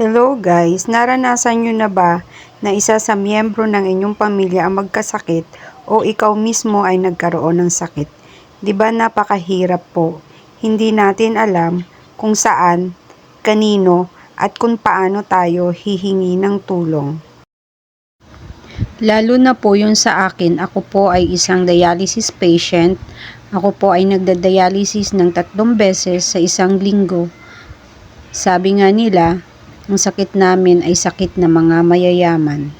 Hello guys, naranasan nyo na ba na isa sa miyembro ng inyong pamilya ang magkasakit o ikaw mismo ay nagkaroon ng sakit? 'Di ba napakahirap po? Hindi natin alam kung saan, kanino at kung paano tayo hihingi ng tulong. Lalo na po yun sa akin, ako po ay isang dialysis patient. Ako po ay nagda-dialysis ng tatlong beses sa isang linggo. Sabi nga nila, ang sakit namin ay sakit na mga mayayaman.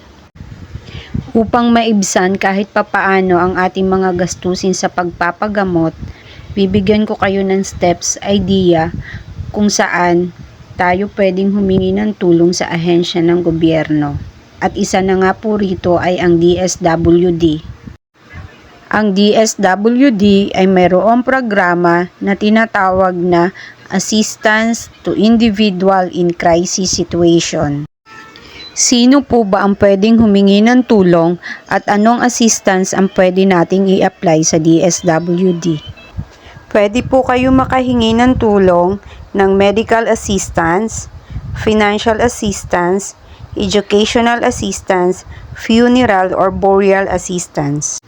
Upang maibsan kahit papaano ang ating mga gastusin sa pagpapagamot, bibigyan ko kayo ng steps, idea kung saan tayo pwedeng humingi ng tulong sa ahensya ng gobyerno. At isa na nga po rito ay ang DSWD. Ang DSWD ay mayroong programa na tinatawag na Assistance to Individual in Crisis Situation. Sino po ba ang pwedeng humingi ng tulong at anong assistance ang pwede nating i-apply sa DSWD? Pwede po kayo makahingi ng tulong ng medical assistance, financial assistance, educational assistance, funeral or burial assistance.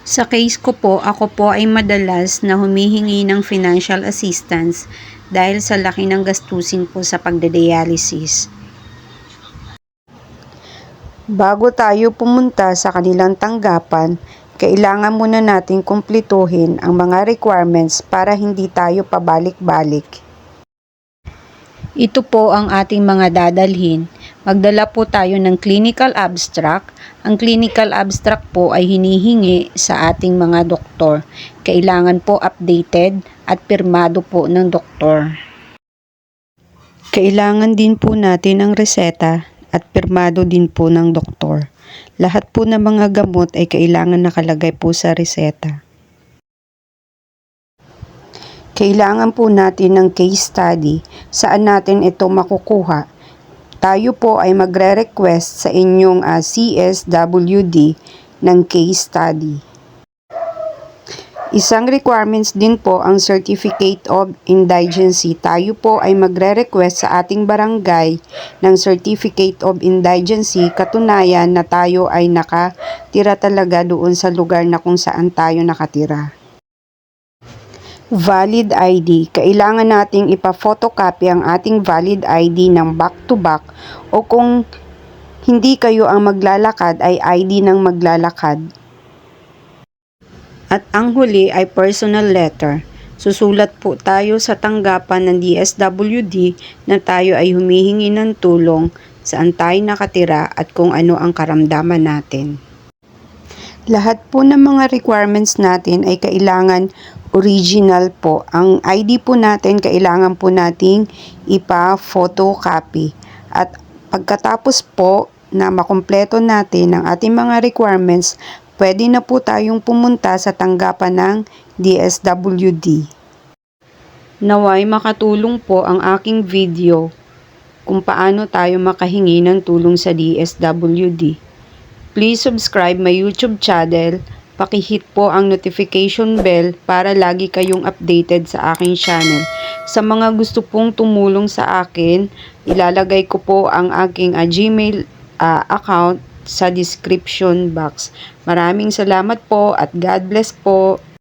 Sa case ko po, ako po ay madalas na humihingi ng financial assistance dahil sa laki ng gastusin po sa pagdadialysis. Bago tayo pumunta sa kanilang tanggapan, kailangan muna nating kumplituhin ang mga requirements para hindi tayo pabalik-balik. Ito po ang ating mga dadalhin. Magdala po tayo ng clinical abstract. Ang clinical abstract po ay hinihingi sa ating mga doktor. Kailangan po updated at pirmado po ng doktor. Kailangan din po natin ang reseta at pirmado din po ng doktor. Lahat po ng mga gamot ay kailangan nakalagay po sa reseta. Kailangan po natin ng case study saan natin ito makukuha. Tayo po ay magre-request sa inyong ah, CSWD ng case study. Isang requirements din po ang Certificate of Indigency. Tayo po ay magre-request sa ating barangay ng Certificate of Indigency katunayan na tayo ay nakatira talaga doon sa lugar na kung saan tayo nakatira. Valid ID. Kailangan nating ipa-photocopy ang ating valid ID ng back-to-back o kung hindi kayo ang maglalakad ay ID ng maglalakad. At ang huli ay personal letter. Susulat po tayo sa tanggapan ng DSWD na tayo ay humihingi ng tulong saan tayo nakatira at kung ano ang karamdaman natin. Lahat po ng mga requirements natin ay kailangan original po. Ang ID po natin kailangan po nating ipa-photocopy. At pagkatapos po na makumpleto natin ang ating mga requirements, pwede na po tayong pumunta sa tanggapan ng DSWD. Naway makatulong po ang aking video kung paano tayo makahingi ng tulong sa DSWD. Please subscribe my YouTube channel, pakihit po ang notification bell para lagi kayong updated sa aking channel. Sa mga gusto pong tumulong sa akin, ilalagay ko po ang aking ah, Gmail ah, account sa description box. Maraming salamat po at God bless po.